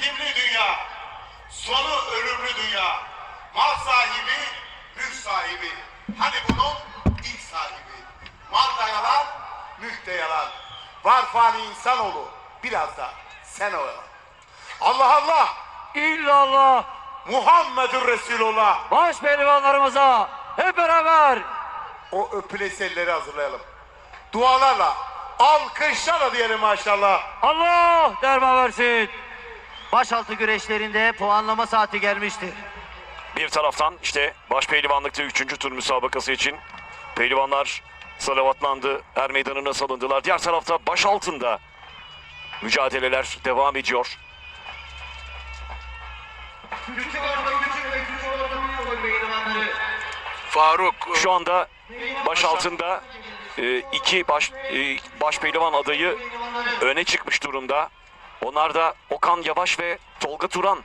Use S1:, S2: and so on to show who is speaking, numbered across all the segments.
S1: gidimli dünya, sonu ölümlü dünya. Mal sahibi, mülk sahibi. Hani bunun ilk sahibi. Mal da yalan, mülk de yalan. Var fani insanoğlu, biraz da sen oyalan. Allah Allah,
S2: İllallah
S1: Muhammedur Resulullah.
S2: baş pehlivanlarımıza hep beraber
S1: O öpüles elleri hazırlayalım. Dualarla, alkışlarla diyelim maşallah.
S2: Allah derman versin. Başaltı güreşlerinde puanlama saati gelmiştir.
S3: Bir taraftan işte baş pehlivanlıkta 3. tur müsabakası için pehlivanlar salavatlandı. Er meydanına salındılar. Diğer tarafta baş altında mücadeleler devam ediyor.
S4: Faruk
S3: Şu anda baş altında e, iki baş e, baş pehlivan adayı öne çıkmış durumda. Onlar da Okan Yavaş ve Tolga Turan.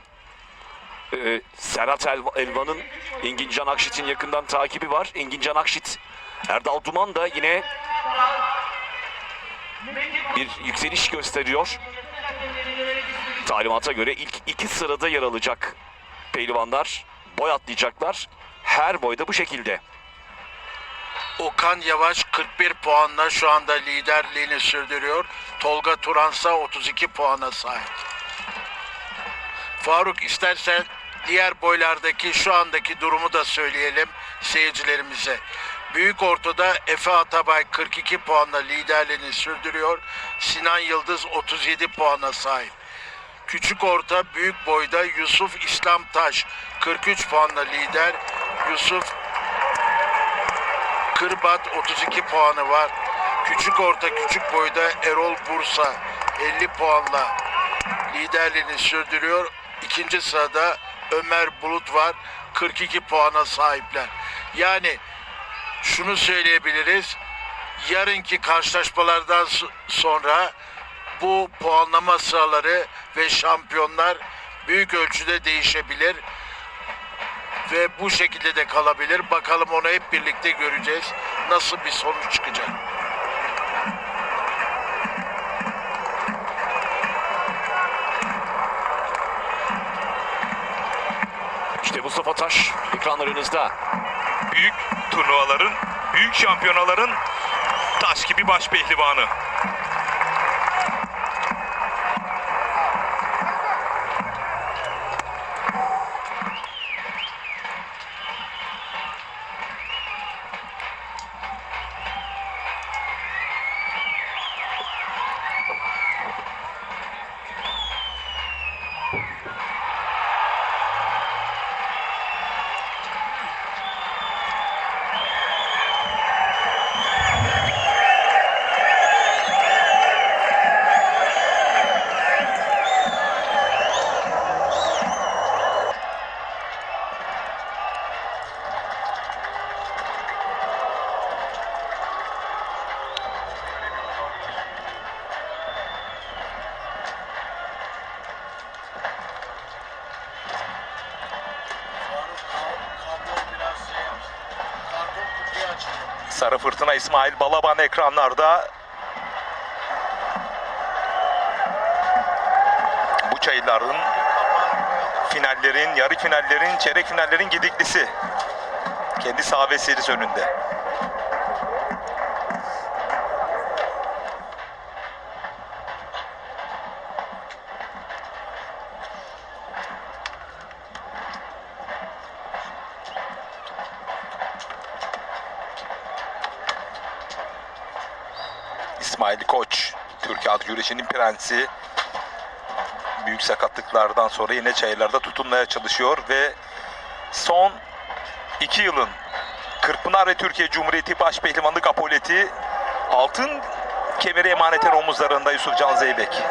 S3: E, Serhat El- Elvan'ın Engin Can Akşit'in yakından takibi var. Engin Can Akşit, Erdal Duman da yine bir yükseliş gösteriyor. Talimata göre ilk iki sırada yer alacak pehlivanlar. Boy atlayacaklar. Her boyda bu şekilde.
S4: Okan Yavaş 41 puanla şu anda liderliğini sürdürüyor. Tolga Turansa 32 puana sahip. Faruk istersen diğer boylardaki şu andaki durumu da söyleyelim seyircilerimize. Büyük ortada Efe Atabay 42 puanla liderliğini sürdürüyor. Sinan Yıldız 37 puana sahip. Küçük orta büyük boyda Yusuf İslam Taş 43 puanla lider. Yusuf Kırbat 32 puanı var. Küçük orta küçük boyda Erol Bursa 50 puanla liderliğini sürdürüyor. İkinci sırada Ömer Bulut var. 42 puana sahipler. Yani şunu söyleyebiliriz. Yarınki karşılaşmalardan so- sonra bu puanlama sıraları ve şampiyonlar büyük ölçüde değişebilir ve bu şekilde de kalabilir. Bakalım onu hep birlikte göreceğiz. Nasıl bir sonuç çıkacak.
S3: İşte Mustafa Taş ekranlarınızda.
S5: büyük turnuvaların, büyük şampiyonaların taş gibi baş pehlivanı. İsmail Balaban ekranlarda. Bu çayların finallerin, yarı finallerin, çeyrek finallerin gidiklisi. Kendi saha ve serisi önünde. İsmail Koç, Türk halk güreşinin prensi. Büyük sakatlıklardan sonra yine çayırlarda tutunmaya çalışıyor ve son iki yılın Kırkpınar ve Türkiye Cumhuriyeti Başpehlivanlık apoleti altın kemeri emaneten omuzlarında Yusuf Can Zeybek.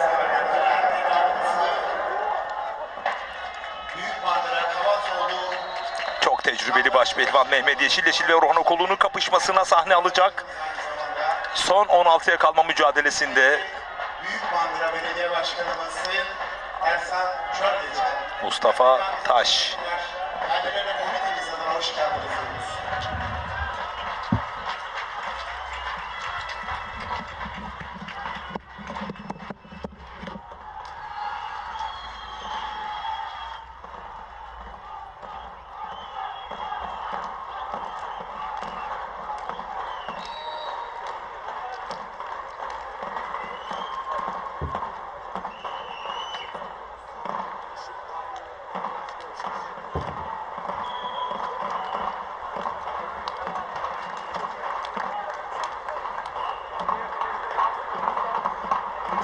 S3: Çok tecrübeli başpehlivan Mehmet Yeşil Yeşil ve Orhan Okulu'nun kapışmasına sahne alacak. Son 16'ya kalma mücadelesinde
S1: Büyük Bandıra Belediye Başkanımız Sayın Ersan Çöreçer.
S3: Mustafa Taş.
S1: Adına hoş geldiniz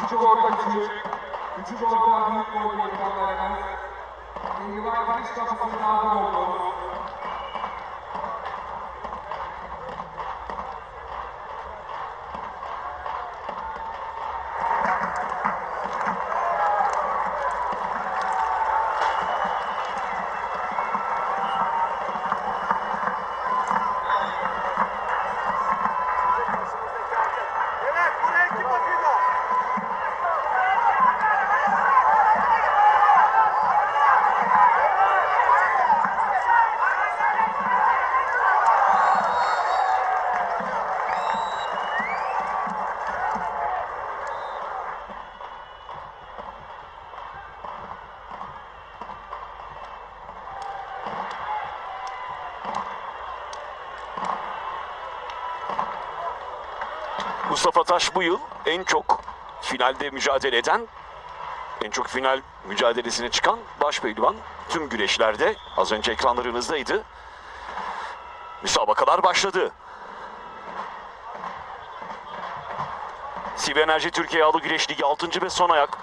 S1: diyoruz.
S6: orta küçük, küçük orta büyük boy politikalarınız, İngilizler giriş kapısının ağzı oldu.
S3: Mustafa Taş bu yıl en çok finalde mücadele eden, en çok final mücadelesine çıkan baş pehlivan tüm güreşlerde az önce ekranlarınızdaydı. Müsabakalar başladı. Siv Enerji Türkiye Yağlı Güreş Ligi 6. ve son ayak.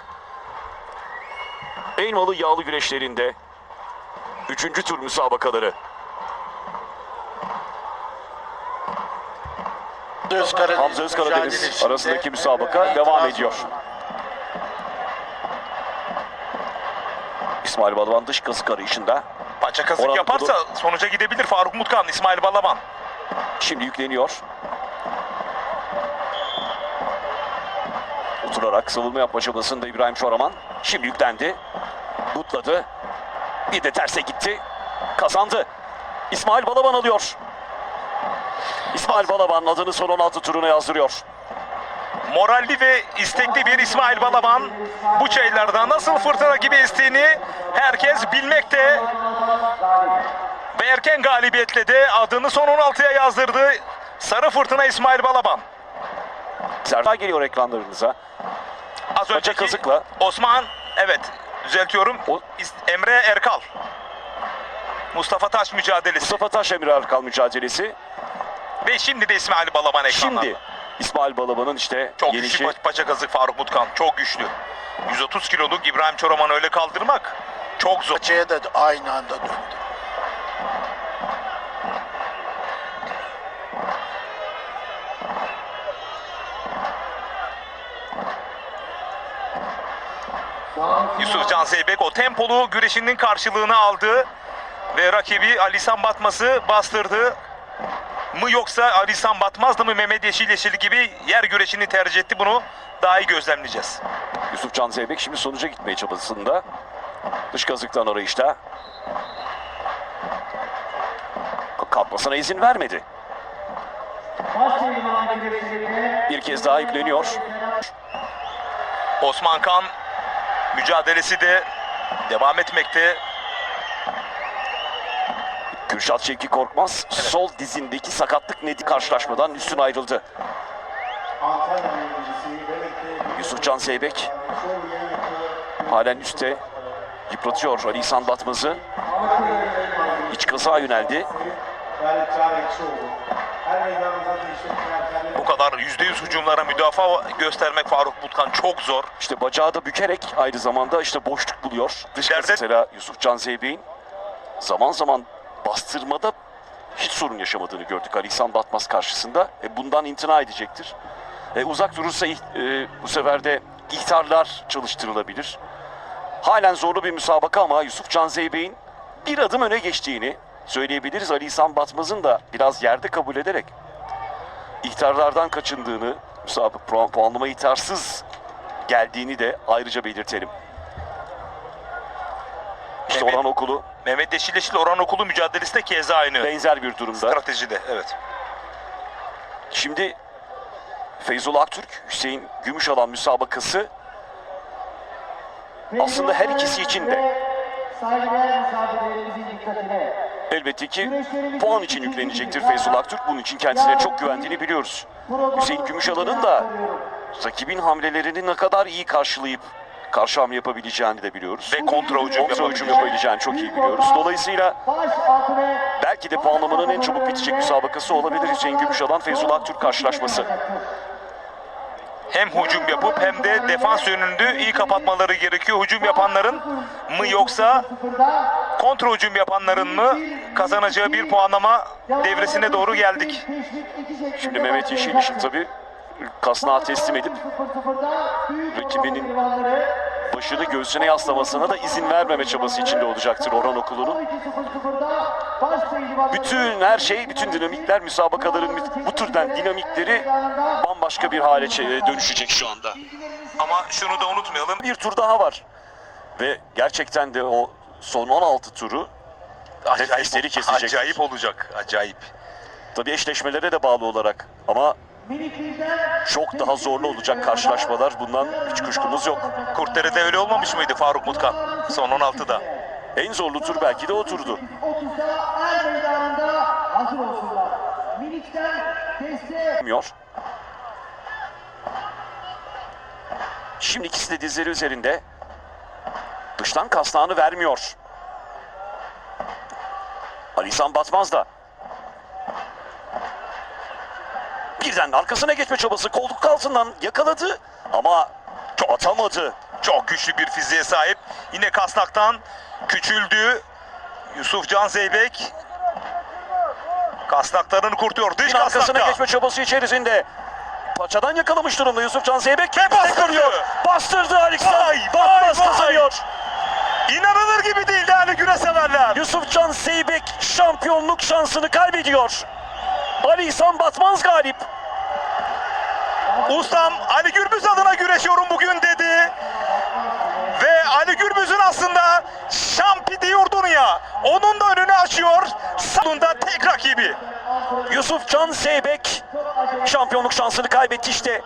S3: Elmalı yağlı güreşlerinde 3. tur müsabakaları.
S4: Özkaradeniz
S3: Hamza Özkaradeniz arasındaki müsabaka devam ediyor. İsmail Balaban dış kazık arayışında.
S5: Paça kazık
S3: Orhan
S5: yaparsa sonuca gidebilir Faruk Mutkan, İsmail Balaban.
S3: Şimdi yükleniyor. Oturarak savunma yapma çabasında İbrahim Çoraman. Şimdi yüklendi. Butladı. Bir de terse gitti. Kazandı. İsmail Balaban alıyor. İsmail Balaban adını son 16 turuna yazdırıyor.
S5: Moralli ve istekli bir İsmail Balaban bu çaylarda nasıl fırtına gibi estiğini herkes bilmekte. Ve erken galibiyetle de adını son 16'ya yazdırdı. Sarı Fırtına İsmail Balaban.
S3: Serdar geliyor ekranlarınıza.
S5: Az önceki
S3: kazıkla.
S5: Osman, evet düzeltiyorum.
S3: O-
S5: Emre Erkal. Mustafa Taş mücadelesi.
S3: Mustafa Taş Emir Erkal mücadelesi.
S5: Ve şimdi de İsmail Balaban ekranlarda.
S3: Şimdi İsmail Balaban'ın işte
S5: Çok
S3: gelişi.
S5: güçlü paça kazık Faruk Mutkan. Çok güçlü. 130 kiloluk İbrahim Çoraman'ı öyle kaldırmak çok zor.
S4: Paçaya da aynı anda döndü.
S5: Yusuf Can Zeybek o tempolu güreşinin karşılığını aldı. Ve rakibi Alisan Batmaz'ı bastırdı. Mı yoksa Alisan Batmaz'dı mı Mehmet Yeşil Yeşil gibi yer güreşini tercih etti bunu daha iyi gözlemleyeceğiz.
S3: Yusuf Can Zeybek şimdi sonuca gitmeye çabasında. Dış kazıktan arayışta. Kalkmasına izin vermedi. Bir kez daha yükleniyor.
S5: Osman Kan mücadelesi de devam etmekte.
S3: Kürşat Şevki Korkmaz sol dizindeki sakatlık nedi karşılaşmadan üstün ayrıldı. Yusuf Can Zeybek halen üstte yıpratıyor Ali İhsan Batmaz'ı. İç kazağa yöneldi.
S5: Bu kadar %100 hücumlara müdafaa göstermek Faruk Mutkan çok zor.
S3: İşte bacağı da bükerek aynı zamanda işte boşluk buluyor. Dış
S5: İleride-
S3: mesela Yusuf Can Zeybek'in zaman zaman bastırmada hiç sorun yaşamadığını gördük Ali İhsan Batmaz karşısında. E, bundan imtina edecektir. E, uzak durursa e, bu sefer de ihtarlar çalıştırılabilir. Halen zorlu bir müsabaka ama Yusuf Can Zeybek'in bir adım öne geçtiğini söyleyebiliriz. Ali İhsan Batmaz'ın da biraz yerde kabul ederek ihtarlardan kaçındığını, müsabaka puan- puanlama ihtarsız geldiğini de ayrıca belirtelim. İşte
S5: Mehmet-
S3: Orhan Okulu
S5: Mehmet Yeşil Yeşil Orhan Okulu mücadelesi de keza aynı.
S3: benzer bir durumda.
S5: Stratejide evet.
S3: Şimdi Feyzullah Aktürk, Hüseyin Gümüşalan müsabakası aslında her ikisi için de elbette ki puan için yüklenecektir Feyzullah Aktürk. Bunun için kendisine çok güvendiğini biliyoruz. Hüseyin Gümüşalan'ın da rakibin hamlelerini ne kadar iyi karşılayıp karşı hamle yapabileceğini de biliyoruz.
S5: Ve kontra hücum
S3: Kontra hücum yapabileceğini çok iyi biliyoruz. Dolayısıyla belki de puanlamanın en çabuk bitecek müsabakası olabilir Hüseyin Gümüşalan Feyzullah Aktürk karşılaşması.
S5: hem hücum yapıp hem de defans yönünde iyi kapatmaları gerekiyor. Hücum yapanların mı yoksa kontra hücum yapanların mı kazanacağı bir puanlama devresine doğru geldik.
S3: Şimdi Mehmet Yeşiliş'in tabii kasnağı teslim edip rakibinin başını göğsüne yaslamasına da izin vermeme çabası içinde olacaktır Orhan Okulu'nun. Bütün her şey, bütün dinamikler, müsabakaların bu türden dinamikleri bambaşka bir hale dönüşecek şu anda.
S5: Ama şunu da unutmayalım.
S3: Bir tur daha var. Ve gerçekten de o son 16 turu nefesleri kesecek.
S5: acayip olacak. Acayip.
S3: Tabii eşleşmelere de bağlı olarak ama çok daha zorlu olacak karşılaşmalar. Bundan hiç kuşkumuz yok.
S5: Kurtdere'de öyle olmamış mıydı Faruk Mutkan? Son 16'da.
S3: En zorlu tur belki de o turdu.
S7: 30'da meydanında hazır olsunlar. Minik'ten desteğe
S3: Bilmiyor. Şimdi ikisi de dizleri üzerinde. Dıştan kasnağını vermiyor. Alisan Batmaz da. Birden arkasına geçme çabası koltuk altından yakaladı ama çok atamadı.
S5: Çok güçlü bir fiziğe sahip. Yine Kasnak'tan küçüldü. Yusuf Can Zeybek. Kasnaklarını kurtuyor. Dış
S3: Yine arkasına
S5: Kasnak'ta.
S3: geçme çabası içerisinde. Paçadan yakalamış durumda Yusuf Can Zeybek.
S5: Ve bastırıyor.
S3: Bastırdı.
S5: Vay,
S3: Batmaz kazanıyor.
S5: İnanılır gibi değil değerli güre severler.
S3: Yusufcan Zeybek şampiyonluk şansını kaybediyor. Ali İhsan Batmaz galip.
S5: Ustam Ali Gürbüz adına güreşiyorum bugün dedi. Ve Ali Gürbüz'ün aslında şampi diyordun ya. Onun da önünü açıyor. Salonda tek rakibi.
S3: Yusufcan Zeybek şampiyonluk şansını kaybetti işte.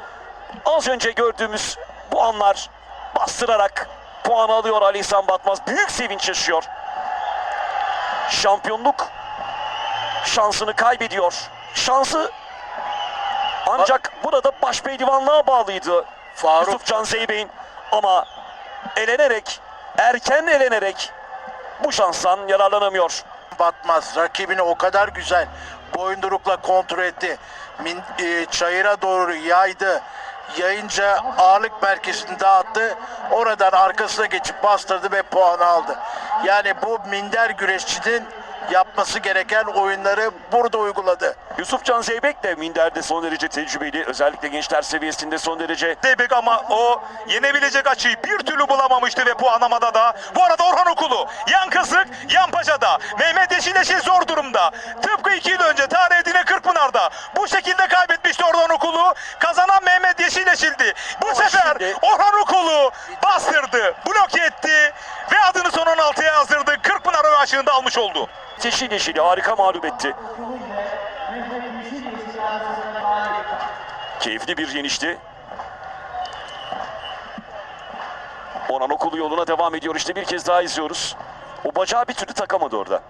S3: Az önce gördüğümüz bu anlar bastırarak puan alıyor Ali İhsan Batmaz. Büyük sevinç yaşıyor. Şampiyonluk şansını kaybediyor. Şansı ancak burada baş pehlivanlığa bağlıydı.
S4: Faruk
S3: Yusufcan Zeybek'in ama elenerek, erken elenerek bu şanstan yararlanamıyor.
S4: batmaz. Rakibini o kadar güzel boyundurukla kontrol etti. Min, e, çayıra doğru yaydı. Yayınca ağırlık merkezini dağıttı. Oradan arkasına geçip bastırdı ve puanı aldı. Yani bu minder güreşçinin yapması gereken oyunları burada uyguladı.
S3: Yusufcan Zeybek de Minder'de son derece tecrübeli. Özellikle gençler seviyesinde son derece
S5: Zeybek ama o yenebilecek açıyı bir türlü bulamamıştı ve puanlamada da. Bu arada Orhan Okulu yan kızık yan paçada. Mehmet Yeşileşil zor durumda. Tıpkı iki yıl önce tarih edine Kırkpınar'da. Bu şekilde kaybetmişti Orhan Okulu. Kazanan Mehmet Yeşileşil'di. Bu sefer
S3: şimdi-
S5: Orhan Okulu bastırdı, bloke etti ve adını son 16'ya yazdırdı. Kırkpınar aşığında almış oldu.
S3: yeşil yeşili harika mağlup etti. Keyifli bir yenişti. Orhan Okulu yoluna devam ediyor. İşte bir kez daha izliyoruz. O bacağı bir türlü takamadı orada.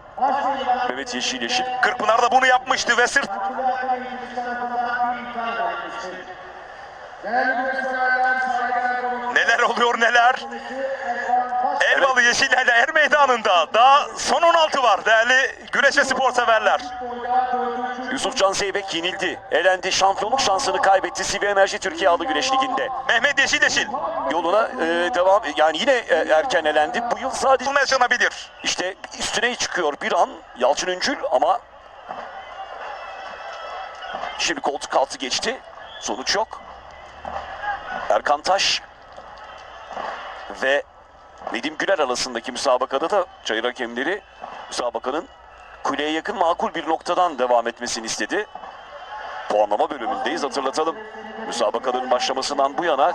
S3: Mehmet Yeşil Yeşil.
S5: Kırkpınar da bunu yapmıştı ve Neler oluyor neler. Elmalı Yeşilhane Er Meydanı'nda daha son 16 var değerli güreş spor severler.
S3: Yusufcan Zeybek yenildi. Elendi. Şampiyonluk şansını kaybetti. Sivi Enerji Türkiye Alı Güreş Ligi'nde.
S5: Mehmet Yeşil Yeşil
S3: Yoluna e, devam yani yine e, erken elendi. Bu yıl sadece
S5: yaşanabilir.
S3: İşte üstüne çıkıyor bir an Yalçın Üncül ama şimdi koltuk altı geçti. Sonuç yok. Erkan Taş ve Nedim Güler arasındaki müsabakada da çayır hakemleri müsabakanın kuleye yakın makul bir noktadan devam etmesini istedi. Puanlama bölümündeyiz hatırlatalım. Müsabakaların başlamasından bu yana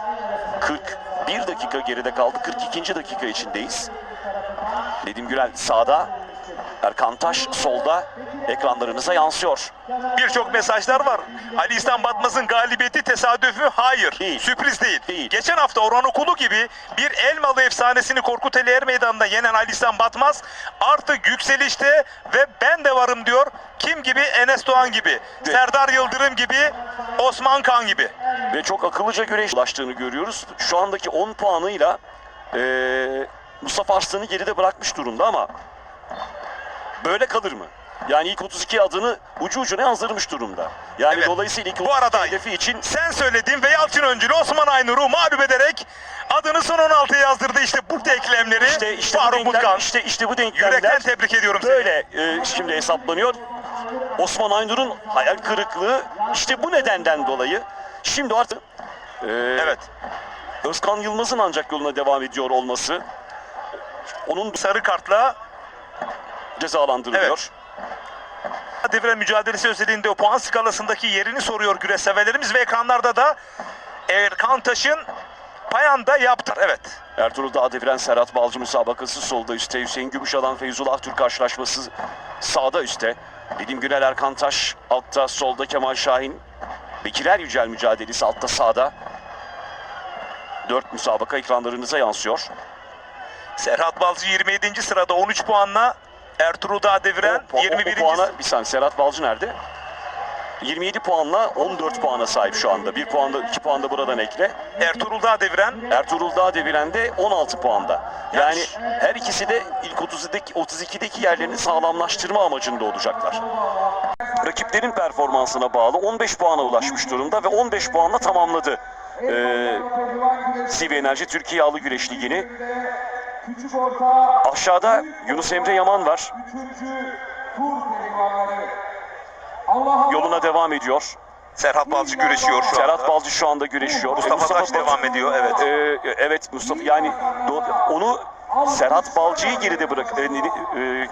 S3: 41 dakika geride kaldı. 42. dakika içindeyiz. Nedim Gürel sağda, Erkan Taş solda ekranlarınıza yansıyor.
S5: Birçok mesajlar var. Ali İhsan Batmaz'ın galibiyeti tesadüf mü? Hayır.
S3: Değil.
S5: Sürpriz değil.
S3: Değil.
S5: Geçen hafta Orhan Okulu gibi bir Elmalı efsanesini Korkut Ali Er Meydanı'nda yenen Ali İhsan Batmaz artık yükselişte ve ben de varım diyor. Kim gibi? Enes Doğan gibi. Serdar Yıldırım gibi. Osman Kan gibi.
S3: Ve çok akıllıca güreş ulaştığını görüyoruz. Şu andaki 10 puanıyla eee Mustafa Arslan'ı geride bırakmış durumda ama böyle kalır mı?
S8: Yani ilk 32 adını ucu ucuna yazdırmış durumda. Yani
S5: Evet.
S8: dolayısıyla ilk
S5: Bu
S8: 32
S5: arada
S8: hedefi için
S5: sen söyledin ve Yalçın Öncülü Osman Aynur'u mağlup ederek adını son 16'ya yazdırdı. İşte bu denklemleri
S8: işte işte bu
S5: Faruk
S8: denklem,
S5: Butkan.
S8: işte işte bu
S5: Yürekten
S8: denklemler
S5: tebrik ediyorum seni.
S8: böyle e, şimdi hesaplanıyor. Osman Aynur'un hayal kırıklığı işte bu nedenden dolayı şimdi artık e,
S5: Evet.
S8: Özkan Yılmaz'ın ancak yoluna devam ediyor olması onun
S5: Sarı kartla
S8: cezalandırılıyor.
S5: Devre mücadelesi özelliğinde o puan skalasındaki yerini soruyor güreş severlerimiz ve ekranlarda da Erkan Taş'ın payanda yaptı. Evet.
S8: Ertuğrul Dağ deviren Serhat Balcı müsabakası solda üstte. Hüseyin Gümüşalan Feyzullah Aktürk karşılaşması sağda üstte. Nedim Günel Erkan Taş altta solda Kemal Şahin. Bekirer Yücel mücadelesi altta sağda. Dört müsabaka ekranlarınıza yansıyor.
S5: Serhat Balcı 27. sırada 13 puanla Ertuğrul Dağ deviren
S8: O- o- o
S5: 21.
S8: puana, bir saniye Serhat Balcı nerede? 27 puanla 14 puana sahip şu anda. Bir puanda, iki puanda buradan ekle.
S5: Ertuğrul Dağ deviren
S8: Ertuğrul Dağ deviren de 16 puanda. Yani her ikisi de ilk 32'deki, 32'deki yerlerini sağlamlaştırma amacında olacaklar. Rakiplerin performansına bağlı 15 puana ulaşmış durumda ve 15 puanla tamamladı. Ee, CB Enerji Türkiye Yağlı Güreş Ligi'ni. Aşağıda Yunus Emre Yaman var. Yoluna devam ediyor.
S5: Serhat Balcı güreşiyor şu
S8: Serhat
S5: anda.
S8: Balcı şu anda güreşiyor.
S5: Mustafa Taş
S8: Balcı-
S5: devam ediyor evet.
S8: Ee, evet Mustafa yani do- onu Serhat Balcı'yı geride bırak. e, e,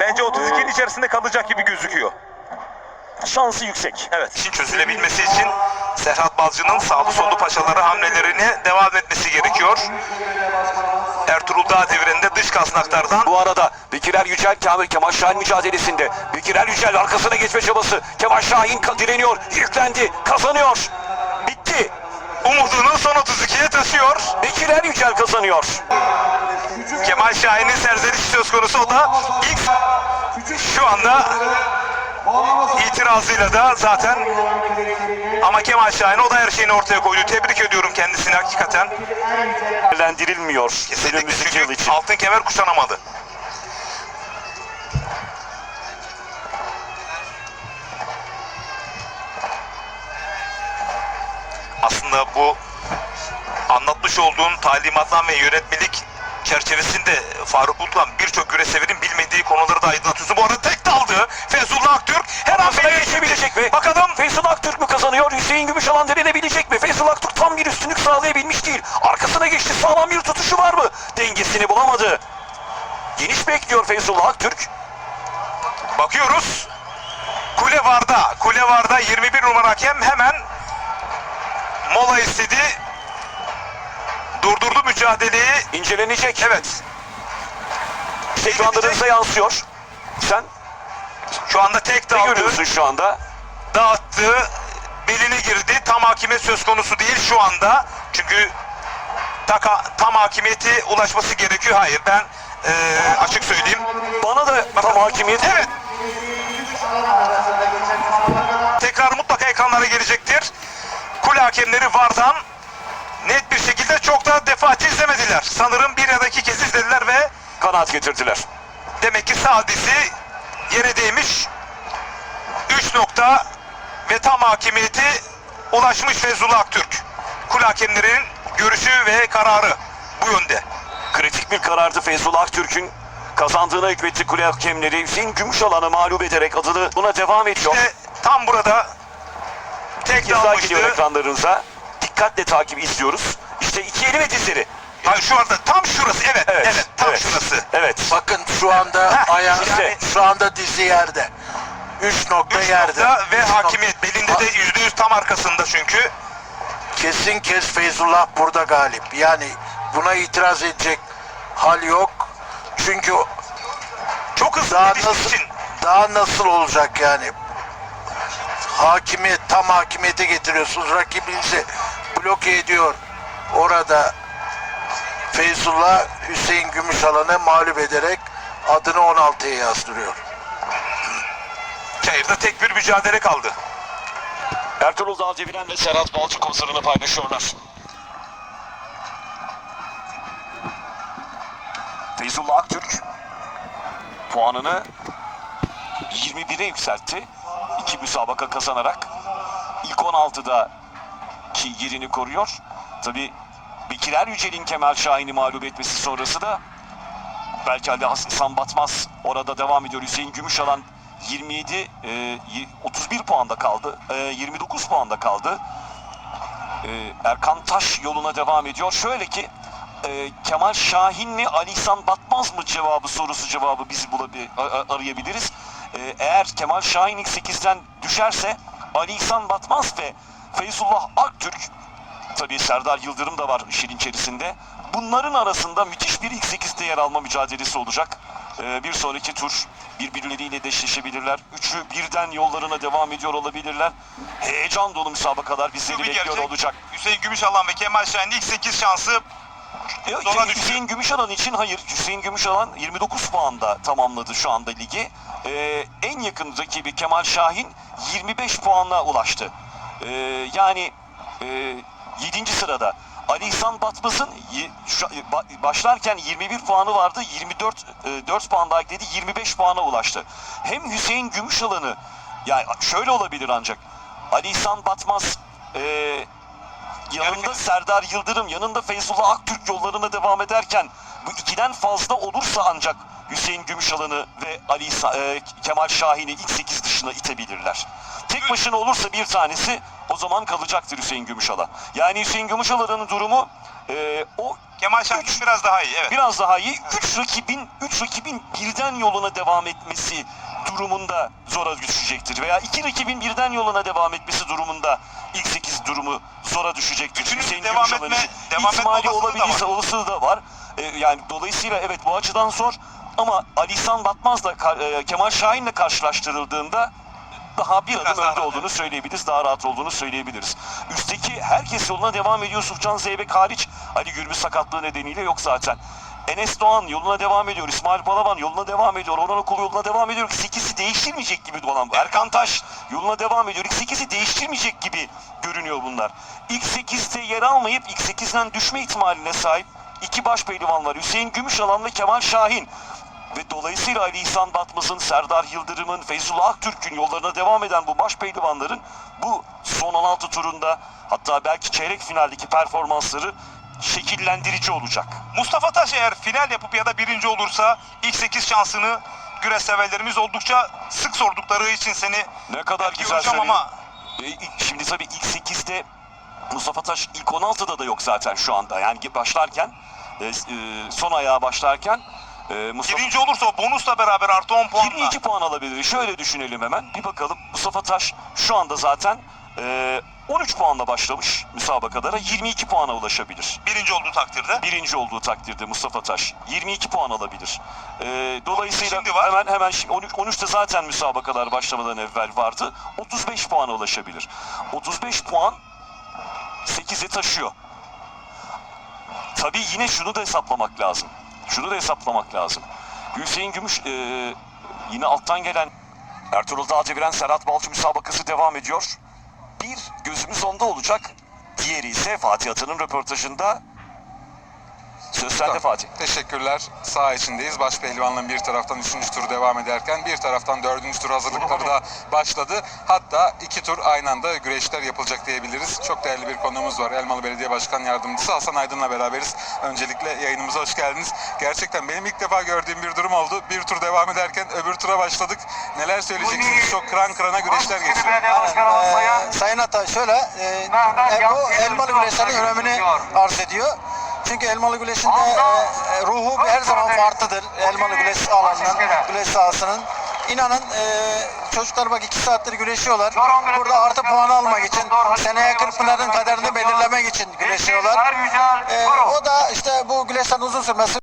S5: Bence 32'nin içerisinde kalacak gibi gözüküyor.
S8: Şansı yüksek.
S5: Evet. İşin çözülebilmesi için Serhat Balcı'nın sağlı sollu paşaları hamlelerine devam etmesi gerekiyor. Ertuğrul Dağ devrinde dış kasnaklardan
S3: Bu arada Bekirer Yücel Kamil Kemal Şahin mücadelesinde. Bekirer Yücel arkasına geçme çabası. Kemal Şahin direniyor, yüklendi, kazanıyor. Bitti.
S5: umudunu son 32'ye taşıyor.
S3: Bekirer Yücel kazanıyor.
S5: Kemal Şahin'in serzenişi söz konusu o da ilk şu anda itirazıyla da zaten ama Kemal Şahin o da her şeyini ortaya koydu. Tebrik ediyorum kendisini hakikaten.
S8: Değerlendirilmiyor
S5: Kesinlikle çünkü
S8: için.
S5: altın kemer kuşanamadı. Aslında bu anlatmış olduğun talimatname ve yönetmelik çerçevesinde Faruk Bulutlan birçok güreşseverin bilmediği konuları da aydınlatıyorsun. Bu arada tek daldı Fezullah Aktürk. Her an beni
S3: geçebilecek mi?
S5: Bakalım
S3: Feyzullah Aktürk mü kazanıyor? Hüseyin Gümüşalan denebilecek mi? Feyzullah Aktürk tam bir üstünlük sağlayabilmiş değil. Arkasına geçti. Sağlam bir tutuşu var mı? Dengesini bulamadı. Geniş bekliyor Feyzullah Aktürk.
S5: Bakıyoruz. Kule Varda. Kule Varda 21 numara hakem hemen mola istedi. Durdurdu mücadeleyi.
S3: İncelenecek.
S5: Evet.
S3: Ekranlarınıza yansıyor. Sen
S5: Şu anda tek
S3: ne
S5: daldı.
S3: görüyorsun şu anda?
S5: Dağıttı. Beline girdi. Tam hakimiyet söz konusu değil şu anda. Çünkü taka, tam hakimiyete ulaşması gerekiyor. Hayır ben eee, açık söyleyeyim.
S3: Bana da tam hakimiyet.
S5: Evet. Tekrar mutlaka ekranlara gelecektir. Kule hakemleri Vardan net bir şekilde çok da defaatçi izlemediler. Sanırım bir ya da iki kez izlediler ve
S3: Kanaat getirdiler.
S5: demek ki sağ dizi yere değmiş. 3 nokta ve tam hakimiyeti ulaşmış Fezullah Aktürk. Kule hakemlerinin görüşü ve kararı bu yönde.
S3: Kritik bir karardı Feyzullah Aktürk'ün kazandığına hükmetti kule hakemleri. Hüseyin Gümüşalan'ı mağlup ederek adını buna devam ediyor.
S5: İşte tam burada tek dalmıştı.
S3: ekranlarınıza. Dikkatle takip istiyoruz. İşte iki eli ve dizleri.
S5: Hayır şu anda tam şurası evet evet,
S3: Evet,
S5: tam
S3: evet.
S5: şurası.
S3: Evet.
S4: Bakın şu anda
S5: Heh,
S4: ayağı
S3: işte.
S4: şu anda dizi yerde. 3 nokta
S5: 3
S4: yerde.
S5: nokta ve
S4: Üç nokta-
S5: hakimiyet belinde de yüzde yüz tam arkasında çünkü.
S4: Kesin kes Feyzullah burada galip. Yani buna itiraz edecek hal yok. Çünkü
S5: Çok hızlı
S4: daha nasıl
S5: için.
S4: daha nasıl olacak yani? Hakimiyet tam hakimiyete getiriyorsunuz. Rakibinizi bloke ediyor. Orada Feyzullah Hüseyin Gümüşalan'ı mağlup ederek adını 16'ya yazdırıyor.
S5: Çayırda tek bir mücadele kaldı.
S3: Ertuğrul Dağdeviren ve Serhat Balcı kozlarını paylaşıyorlar. Feyzullah Aktürk puanını 21'e yükseltti. İki müsabaka kazanarak. İlk 16'da ki yerini koruyor. Tabi Bekirer Yücel'in Kemal Şahin'i mağlup etmesi sonrası da belki halde Hasan Batmaz orada devam ediyor. Hüseyin Gümüşalan 27 e, y- 31 puanda kaldı. E, 29 puanda kaldı. E, Erkan Taş yoluna devam ediyor. Şöyle ki e, Kemal Şahin mi Ali İhsan Batmaz mı cevabı sorusu cevabı biz arayabiliriz. E, eğer Kemal Şahin ilk 8'den düşerse Ali İhsan Batmaz ve Feyzullah Aktürk tabii Serdar Yıldırım da var işin içerisinde. Bunların arasında müthiş bir ilk 8'de yer alma mücadelesi olacak. Ee, bir sonraki tur birbirleriyle deşleşebilirler. Üçü birden yollarına devam ediyor olabilirler. Heyecan dolu müsabakalar bizleri
S5: bir
S3: bekliyor
S5: gerçek.
S3: olacak.
S5: Hüseyin Gümüşalan ve Kemal Şahin'in ilk 8 şansı Zora.
S3: Hüseyin Gümüşalan için hayır. Hüseyin Gümüşalan 29 puanda tamamladı şu anda ligi. Ee, en yakın rakibi Kemal Şahin 25 puanla ulaştı. Ee, yani e, 7. sırada. Ali İhsan Batmaz'ın başlarken 21 puanı vardı. 24 e, 4 puan daha ekledi. 25 puana ulaştı. Hem Hüseyin Gümüşalan'ı yani şöyle olabilir ancak Ali İhsan Batmaz e, yanında Serdar Yıldırım, yanında Feyzullah Aktürk yollarına devam ederken bu ikiden fazla olursa ancak Hüseyin Gümüşalan'ı ve Ali İsa- e, Kemal Şahin'i ilk 8 dışına itebilirler. Tek başına olursa bir tanesi o zaman kalacaktır Hüseyin Gümüşalan. Yani Hüseyin Gümüşalan'ın durumu e, o
S5: Kemal Şahin
S3: Üç.
S5: biraz daha iyi. Evet.
S3: biraz daha iyi. 3 rakibin 3 rakibin birden yoluna devam etmesi durumunda zora düşecektir veya iki rakibin birden yoluna devam etmesi durumunda ilk 8 durumu zora düşecektir.
S5: Üçünün
S3: Hüseyin
S5: devam
S3: Gümüşalan
S5: etme- devam etme
S3: İhtimali
S5: olasılığı da
S3: olabilirse
S5: var.
S3: olasılığı da var. Ee, yani dolayısıyla evet bu açıdan zor ama Ali İhsan Batmaz'la e, Kemal Şahin'le karşılaştırıldığında daha bir adım önde olduğunu söyleyebiliriz. Daha rahat olduğunu söyleyebiliriz. Üstteki herkes yoluna devam ediyor. Sufcan Zeybek hariç. Ali Gürbüz sakatlığı nedeniyle yok zaten. Enes Doğan yoluna devam ediyor. İsmail Balaban yoluna devam ediyor. Orhan Okul yoluna devam ediyor. X8'i değiştirmeyecek gibi dolan. Erkan Taş yoluna devam ediyor. X8'i değiştirmeyecek gibi görünüyor bunlar. X8'de yer almayıp X8'den düşme ihtimaline sahip iki baş pehlivan var. Hüseyin Gümüşalan ve Kemal Şahin. Ve dolayısıyla Ali İhsan Batmaz'ın, Serdar Yıldırım'ın, Feyzullah Aktürk'ün yollarına devam eden bu baş pehlivanların bu son 16 turunda hatta belki çeyrek finaldeki performansları şekillendirici olacak.
S5: Mustafa Taş eğer final yapıp ya da birinci olursa ilk 8 şansını güreş severlerimiz oldukça sık sordukları için seni
S3: Ne kadar güzel söyledin.
S5: ama
S3: E, şimdi tabii ilk 8'de Mustafa Taş ilk 16'da da yok zaten şu anda. Yani başlarken e, e, son ayağa başlarken e, Mustafa
S5: birinci olursa o bonusla beraber artı 10 puanla
S3: 22 puan alabilir. Şöyle düşünelim hemen. Bir bakalım. Mustafa Taş şu anda zaten e, 13 puanla başlamış müsabakalara 22 puana ulaşabilir.
S5: birinci olduğu takdirde.
S3: Birinci olduğu takdirde Mustafa Taş 22 puan alabilir. E, dolayısıyla
S5: Şimdi var.
S3: hemen hemen şimdi 13, 13'te zaten müsabakalar başlamadan evvel vardı. 35 puana ulaşabilir. 35 puan 8'e taşıyor. Tabii yine şunu da hesaplamak lazım. Şunu da hesaplamak lazım. Hüseyin Gümüş e, yine alttan gelen Ertuğrul Dağcıviren Serhat Balcı müsabakası devam ediyor. Bir gözümüz onda olacak. Diğeri ise Fatih Atan'ın röportajında. Söz sende Fatih.
S6: Teşekkürler. Sağ içindeyiz. Baş pehlivanlığın bir taraftan 3. tur devam ederken bir taraftan 4. tur hazırlıkları da başladı. Hatta iki tur aynı anda güreşler yapılacak diyebiliriz. Çok değerli bir konuğumuz var. Elmalı Belediye Başkan Yardımcısı Hasan Aydın'la beraberiz. Öncelikle yayınımıza hoş geldiniz. Gerçekten benim ilk defa gördüğüm bir durum oldu. Bir tur devam ederken öbür tura başladık. Neler söyleyeceksiniz? Çok kıran kırana güreşler geçiyor.
S9: Ee, Sayın Ata şöyle, e, e, bu elmalı güreşlerin önemini arz ediyor. Çünkü elmalı güreşinde e, e, ruhu her zaman farklıdır. Elmalı güreş alanının, güreş sahasının. İnanın e, çocuklar bak iki saattir güreşiyorlar. Burada artı puan almak için, seneye Kırkpınar'ın kaderini belirlemek için güreşiyorlar. E, o da işte bu güreşlerin uzun sürmesi